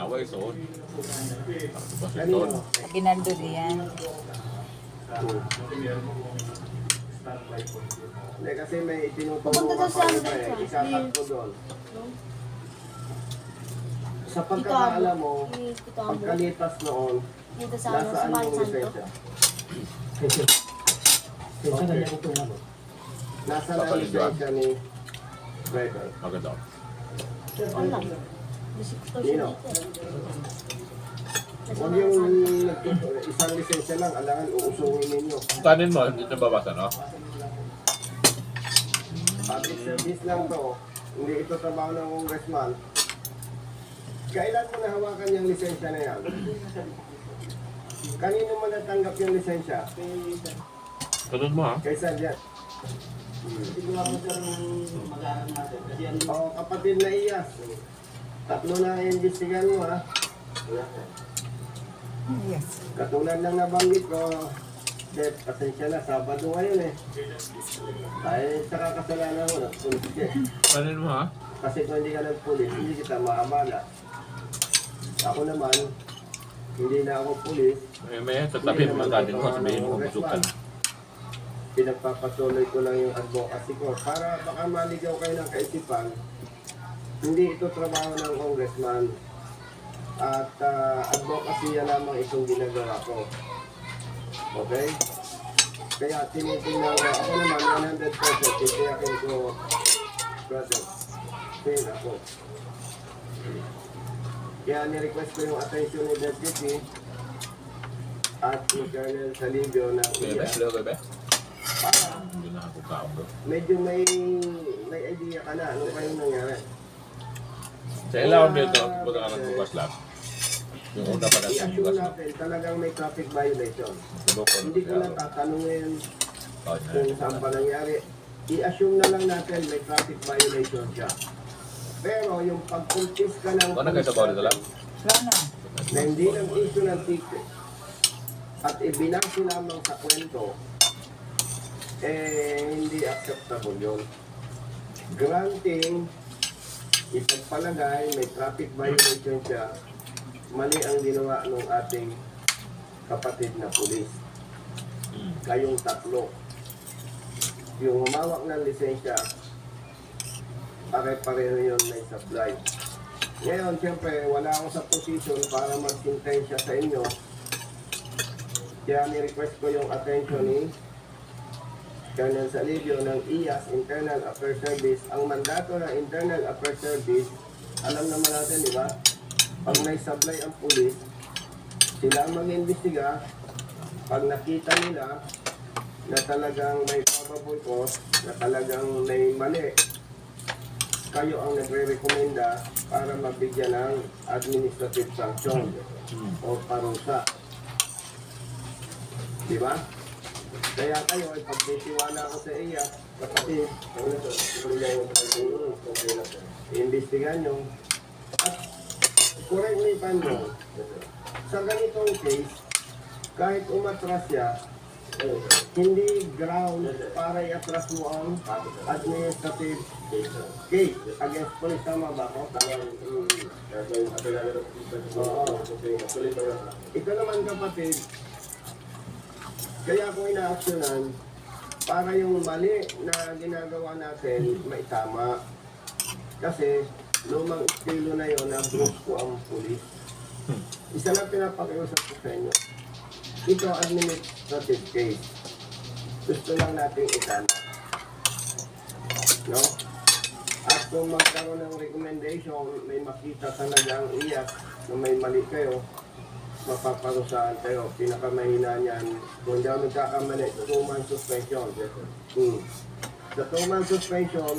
Naway, so. Kanino? Ginaldo diyan. Hindi, kasi may ka daw pa sa eh. Android, Ikakat ko doon. Sa pagkakaalam mo, ang pagkalipas noon, Dito sa ano, sa nasaan yung lisensya? Nasa na Papaligyan. lisensya ni driver? Maganda. Bisik to siya Nino? Huwag yung isang lisensya lang, alangan uusungin ninyo. Ang kanin mo, hindi nababasa, no? Public service lang to, hindi ito trabaho ng congressman. Kailan mo nahawakan yung lisensya na yan? Kanino mo natanggap yung lisensya? Ganun mo, ha? Kay Sergeant. O kapatid na Iyas. Tatlo na ang imbestigan mo ha. Yes. Katulad ng nabanggit ko, Dep, pasensya na, Sabado ngayon eh. Dahil sa kakasalanan mo, nagpulis ka eh. Kanin mo, ha? Kasi kung hindi ka nagpulis, hindi kita maabala. Ako naman, hindi na ako pulis, May may tatabi mo ang kanin mo, sabihin mo, masukan. pinagpapatuloy ko lang yung advocacy ko para baka maligaw kayo ng kaisipan. Hindi ito trabaho ng congressman at ah, advocacy yan lamang itong ginagawa ko. Okay? Kaya tinitingnan ko, ako naman 100% titiyakin ko, brother, fail ako. Kaya nirequest ko yung attention ni Deputy at ni Colonel Salivio na Bebe, hello, bebe. para medyo may may idea ka na ano pa yung nangyari. Sa ilaw dito, ng bukas lang. Yung una pa natin I-assume bukas. natin talagang may traffic violation. Hindi ko na tatanungin Oh, kung saan pa nangyari. I-assume na lang natin may traffic violation siya. Pero yung pag-purchase ka ng Ano kayo sa bawal ito lang? Wala na. na hindi nag-issue ng ticket at ibinasi lamang sa kwento, eh, hindi acceptable yun. Granting, ipagpalagay, may traffic violation siya, mali ang ginawa ng ating kapatid na pulis. Kayong tatlo. Yung humawak ng lisensya, pare-pareho yun may supply. Ngayon, siyempre, wala ako sa position para mag-sintensya sa inyo. Kaya ni-request ko yung attention ni Colonel Salivio ng IAS, Internal Affairs Service. Ang mandato ng Internal Affairs Service, alam naman natin, di ba? Pag may supply ang pulis, sila ang mag-imbestiga. Pag nakita nila na talagang may probable cause, na talagang may mali, kayo ang nagre-recommenda para mabigyan ng administrative sanction o parusa. Di ba? Kaya kayo ay pagtitiwala ko sa iya, kapatid, iimbestigan nyo. At correct me if I'm wrong, sa ganitong case, kahit umatras siya, hindi ground para i-atras mo ang administrative case against police. Tama ba ako? Oo. Ito naman kapatid, kaya ako ina-actionan para yung mali na ginagawa natin may tama. Kasi lumang estilo na yon na brusko ang pulis. Isa lang pinapakiusap ko sa inyo. Ito administrative case. Gusto lang natin itama. No? At kung magkaroon ng recommendation, may makita talagang iyak na may mali kayo, mapaparusahan kayo. Pinakamahina niyan, kung hindi ako nagkakamali, two-month suspension. Hmm. Sa two-month suspension,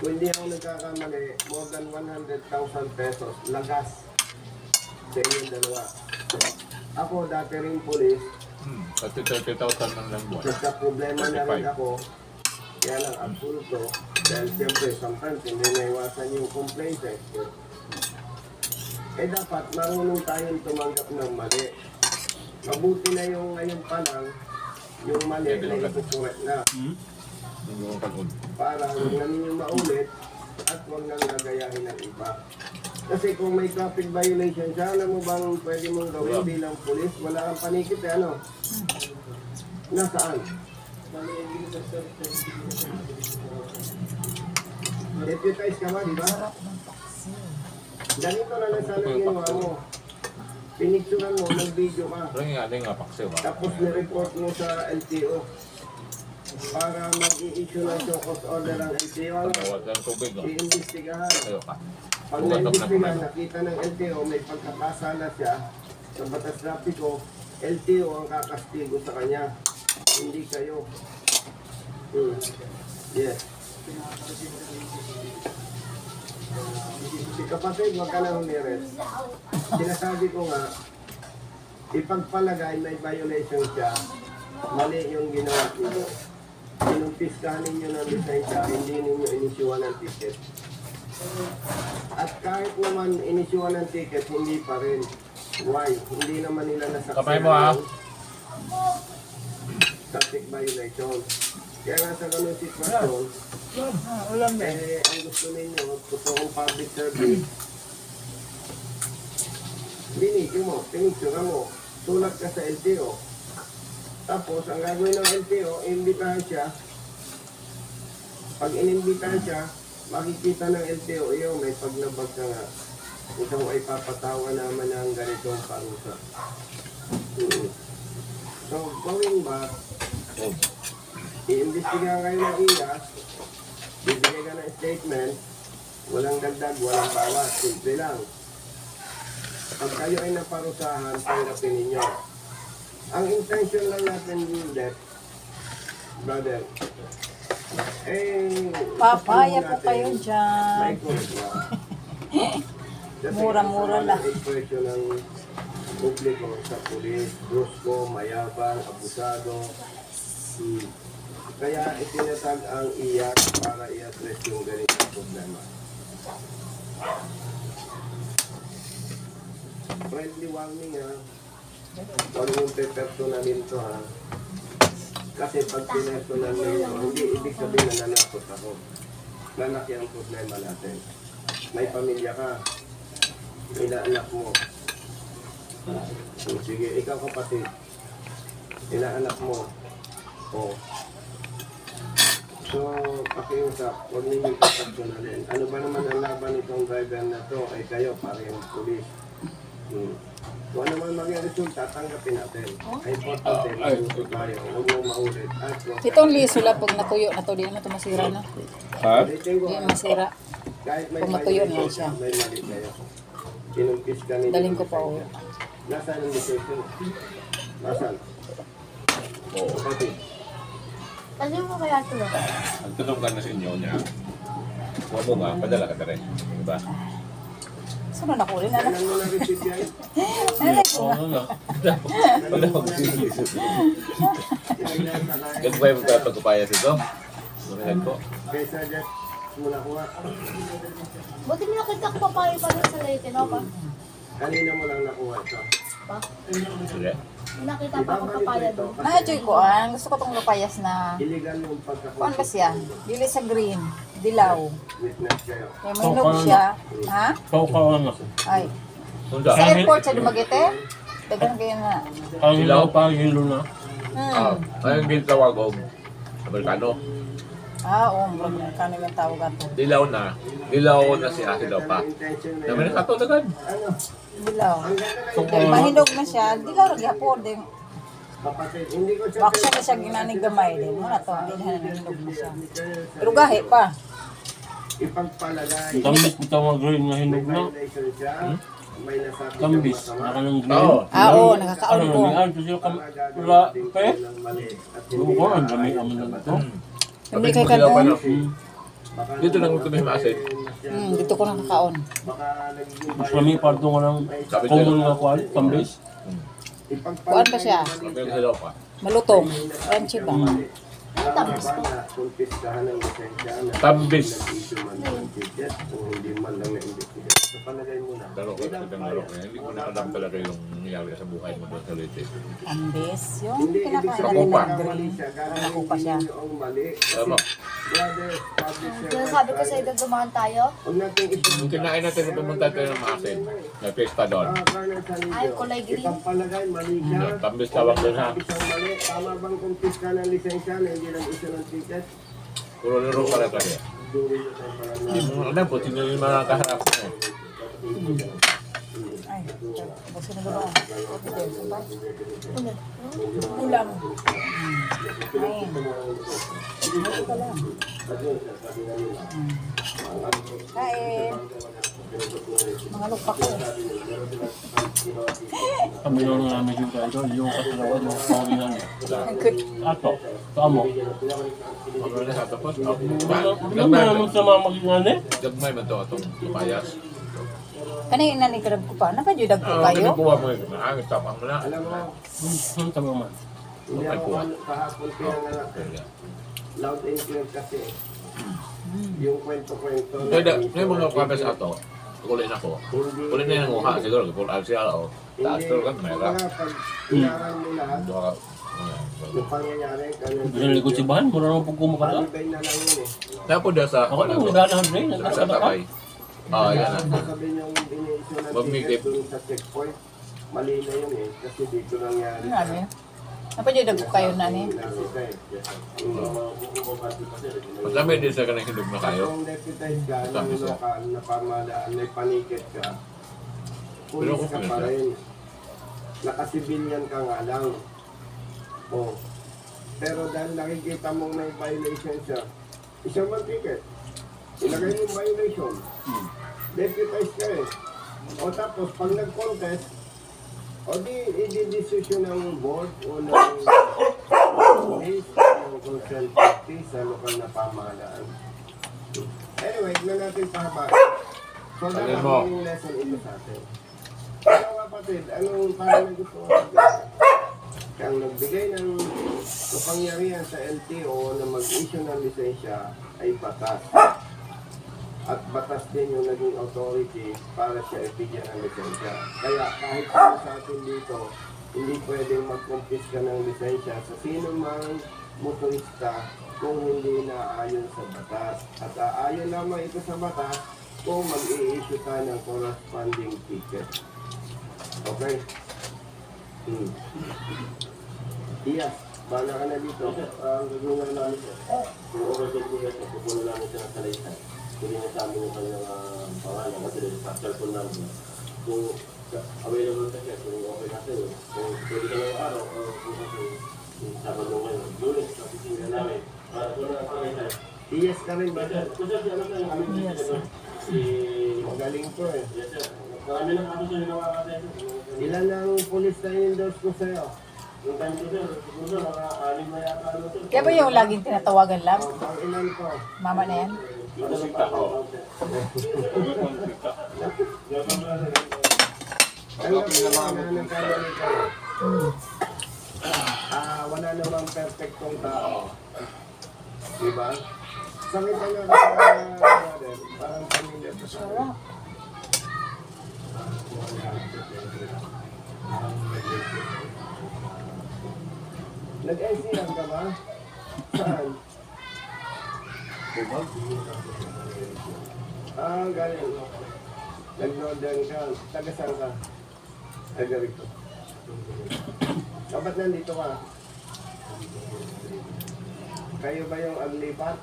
kung hindi ako nagkakamali, more than 100,000 pesos, lagas sa inyong dalawa. Ako, dati rin police, Hmm. Kasi 30,000 lang lang buwan. Nagka problema na rin ako, kaya lang absoluto, dahil siyempre sometimes hindi naiwasan yung complaint eh. Eh dapat marunong tayong tumanggap ng mali. Mabuti na yung ngayon pa lang, yung mali na na Yung mga pag-un. para huwag namin yung maulit at huwag nang gagayahin ng iba. Kasi kung may traffic violation siya, alam mo bang pwede mong gawin bilang pulis? Wala kang panikit eh, ano? Nasaan? Deputize ka ba, di ba? Ganito na lang sana ginawa mo. Pinicturan mo, nag-video ka. Pero nga, ano nga, paksiw ba? Tapos ni-report mo sa LTO para mag-i-issue ng show order ang LTO. Tawad ng tubig? I-investigahan. Ayaw ka. Pag na-investigahan, nakita ng LTO, may pagkakasala siya sa batas trapiko, LTO ang kakastigo sa kanya. Hindi kayo. Hmm. Yes. Si kapatid, huwag ka na humirit. Sinasabi ko nga, ipagpalagay may violation siya, mali yung ginawa niyo. Inumpiskahan ninyo ng lisensya, hindi ninyo inisyuan ng ticket. At kahit naman inisyuan ng ticket, hindi pa rin. Why? Hindi naman nila nasaksihan Kamay mo, ha? traffic violation. Kaya nga sa ganun sitwasyon, eh, ang gusto ninyo, totoong public service, binigyo mo, pinicture mo, sulat ka sa LTO. Tapos, ang gagawin ng LTO, imbitahan siya. Pag inimbitahan siya, makikita ng LTO, iyo, may paglabag nga. Ikaw ay papatawa naman ng ganitong parusa. Mm. So, going back, iimbestigahan kayo ng IAS, ka ng statement, walang dagdag, walang bawas, simple lang. Pag kayo ay naparusahan, tanggapin ninyo. Ang intention lang natin Dep, brother, eh, Papaya po kayo dyan. Mura-mura ang lang. expression ng publiko sa pulis, brusko, mayabang, abusado. Hmm. Kaya itinatag ang iyak para i-address yung ganitong problema. Friendly warning ha. Huwag mong pe-personalin to ha. Kasi pag pinersonal mo hindi ibig sabihin na nanakot ako. Lalaki ang problema natin. May pamilya ka. Ila anak mo. So, sige, ikaw kapatid. Ila anak mo. O. So, pakiusap, huwag ninyo ipagpunalin. Ano ba naman ang laban nitong driver na to? Ay kayo, parehong pulis. Hmm. Kung ano man maging resulta, tanggapin natin. Ay importante, magusto tayo. Huwag mo maulit. At huwag Itong liso lang pag natuyo na to, di naman ito masira na. Ha? Ulitin ko, Di ha? masira. Kahit may Kung matuyo na violation siya. may mali kayo. Kinumpis ka ninyo. Daling ko pa uwi. Nasaan ang decision? Nasaan? Oo. Kapatid. Tanong mo kaya ito eh. Ang tanong ka na sa inyo niya, huwag mo nga, padala ka na rin. Diba? Saan na nakulin? Ano? Kailan mo na-receive yan? Oo, ano? Wala ko na kaya? Ganun ba yung magpapagpapayas ito? Marilag ko. Kaysa dyan, mula ko nga. Buti mo nakita ko papaya pa rin sa Leyte, no pa? Kanina mo lang nakuha ito. Pa? Sige. Nakita pa ako papaya doon. Na-enjoy ko ah. Gusto ko tong lupayas na... Illegal yung Kuan ba pagkakuha. siya? Dili sa green. Dilaw. Kaya may nog siya. Ha? Kaukawan na. Ay. Sunda. Sa airport sa Dumaguete? Dagan kayo na. Ang Silaw? hilaw pa, hilo na. Ah, Hmm. ayun ginatawag og Amerikano. Ah, oo. Na kano yung tawag ato. Dilaw na. Dilaw na si Ate daw pa. Intention na na kato agad. Ano? Dilaw. Na yung Kaya mahinog na siya. Dilaw rin hapon. Din. kapatid. Hindi ko siya... Baksa na siya ginaning gamay din. Wala to. Hindi na nahinog na siya. Pero gahi pa. Ipagpalagay. Tambis bitaw nga green na hinog na. violation siya. May nasabi siyang Tambis. masama. Naka ng green. Oo. Ah, oo. Ano Nakakaon ko. na yan? Kasi kam... Para gagawin Wala hindi ko, ang na- dami aman na ito. Hindi kay kanon. no? Hmm. Dito lang naman kami maasin. Hmm, dito ko. Baka nagiging Mas kami parto nga ng common ko, nga kuwan, tambis. Ipagpalagay Kuwan pa siya? Malutong. Crunchy ba? Ano ko? ba na kumpiskahan ng lisensya na Tambis. nag-issue man ng ticket kung hindi man lang na-investigate. Sa palagay mo na. Laro ko, kitang laro ko. Hindi ko nakadam talaga yung nangyari sa buhay mo doon sa Leyte. Ambis. Yung Hindi, ibig sabihin na na mali siya. Ang mali. Tama. brothers, public Sinasabi ko sa'yo, dumaan tayo. Huwag natin. Yung kinain natin nung pumunta tayo ng maasin. May pista doon. Ah, Colonel. Ay, kulay green. Ipagpalagay, mali siya. Tambis tawag doon, ha? Sabi siyang mali. Tama bang kumpis ka ng lisensya na hindi lang issue ng ticket? Puro laro pala na. Hindi mo alam po, sino yung mga kaharap mo. Ay, busin na ba? Ulam. Ayun. Lang. Kain. Mga lukpak ko. Kami nung namin yung ganito, yung katalawan ng kawinan. Ang good. Ato, tamo. Ano na sa tapos? Ano Gagmay naman sa mga magingane? Gagmay man to atong lumayas. Kanina nanikarag ko pa. Nakajudag ko Ah, kayo. kinukuha mo yun. Ang tapang mo na. Alam mo, Hmm, tama man. hindi Okay, ako kuha. ano, kahapon pinanganak. Loud and clear kasi. Yung kwento-kwento. na- Kaya may mga kapes ato. Kulin ako. Hindi- Kulin na yung nguha siguro. Kung alsi ako. Taas Hindi, to kan mayroon. kumbaga, pag inaral mo lahat, Dua yung pangyayari, ganun. Gusto nila ko si Bahan, mura naman pag kumukata. Alibay na lang yun eh. Tapos dia sa Ako lang, nagdanahan rin. Sa Nagkakata ka. tabay. Ah, yan na. Sasabihin yung ini-issue ng Mamigay. ticket dun sa checkpoint. Mali na yun eh. Kasi dito nangyari. Ano namin? Napajudag ko kayo na ni. Eh. Madami din sa kanang hinog na kayo. Kung deputize ka ng Sabi sa'yo. lokal na pamahalaan, may panikit ka, Pero pulis kung ka pa ka. rin. Nakasibilyan ka nga lang. Oh. Pero dahil nakikita mong may violation siya, isang man ticket. Ilagay yung violation. Deputize ka eh. O tapos, pag nag-contest, o di, i-decision ng board o ng police o consent party sa lokal na pamahalaan. Anyway, na natin pahabay. So, dapat mo. yung lesson ito sa atin. Ano kapatid, anong parang gusto ko Kang nagbigay ng kapangyarihan sa LTO na mag-issue ng lisensya ay batas. At batas din yung naging authority para siya ibigyan ng lisensya. Kaya kahit sino sa atin dito, hindi pwedeng mag-confisca ng lisensya sa sino mang motorista kung hindi na ayon sa batas. At aayon lamang ito sa batas kung mag-i-issue tayo ng corresponding ticket. Okay? Hmm. Iya, bahala ka na dito. Ang gagawin na namin siya. Kung overtake ko yan, pupuno namin siya ng salaysay. Hindi niya sa amin yung kanyang ah, pangalan kasi dito sa cellphone namin. Kung sa- available ka siya, kung okay na sa'yo, kung pwede ka ng araw, o kung kasi kung Sabado ngayon, lunes, sa opisina namin, para puno ng salaysay. Yes ka rin ba? Kung sir, ano tayo, amin Yes, sir. si Magaling to eh. Yes, sir. Marami ng kaso sa'yo. Ilan ang pulis na endorse ko sa'yo? Yung time ko sir, siguro sir, mga alim na yata ano. Kaya ba yung laging tinatawagan lang? Oh? Mama na yan? Si Tako? Ano ka na ka? Ah, wala namang perfectong tao. Diba? Nga ka brother. Parang pamilya ko sa Sarap. Nag-NCR ka ba? Saan? Ah, galing. Nag-northern ka. Taga saan ka? Taga rito. Dapat nandito ka. Kayo ba yung aglipat?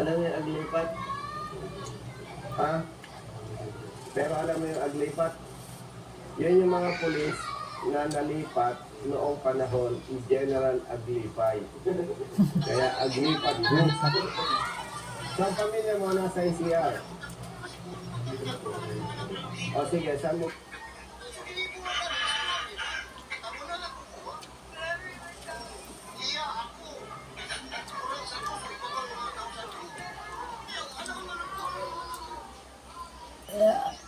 alam mo yung aglipat? Ha? Pero alam mo yung aglipat? Yan yung mga pulis na nalipat noong panahon ni General Aglipay. Kaya Aglipat Group. So, ang pamilya mo nasa NCR. O sige, saan mo? Kumain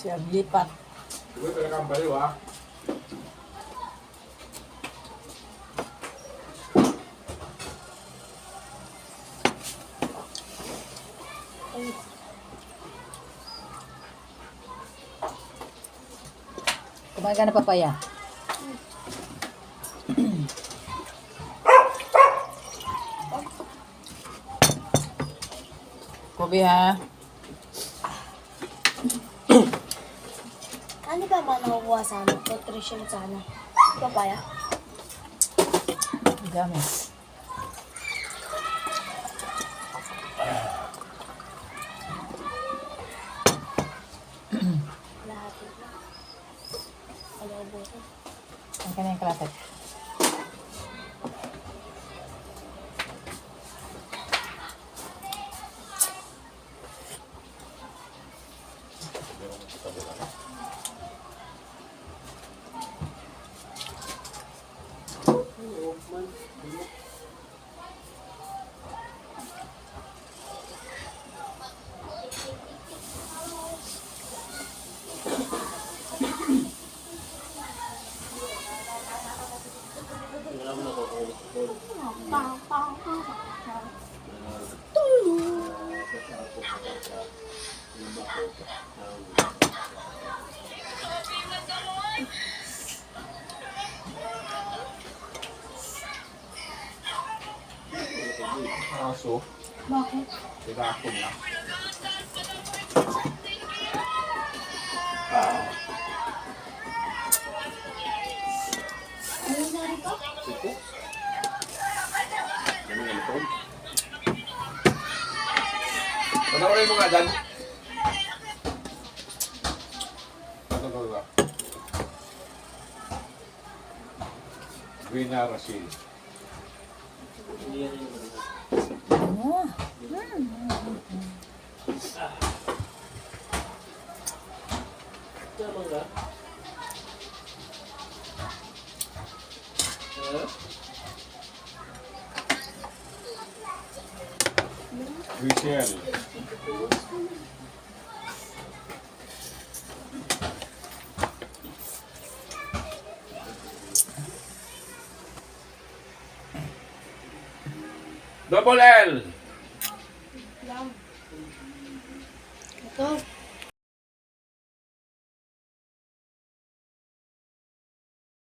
C'est un bien pas. Talaga ang baliw ha. Kumain ka na papaya. Kobe ha. Ba man nakukuha sa ano? Nutrition sa ano? Papaya? Gamit. Lahat ito. Adobo ko. Ang kanyang kalatat. Tinapon na. Ano na rito? Siko. Ano yung ito? Panoorin mo nga dyan. Ano ba ba? Rasil. Rachel. Double L.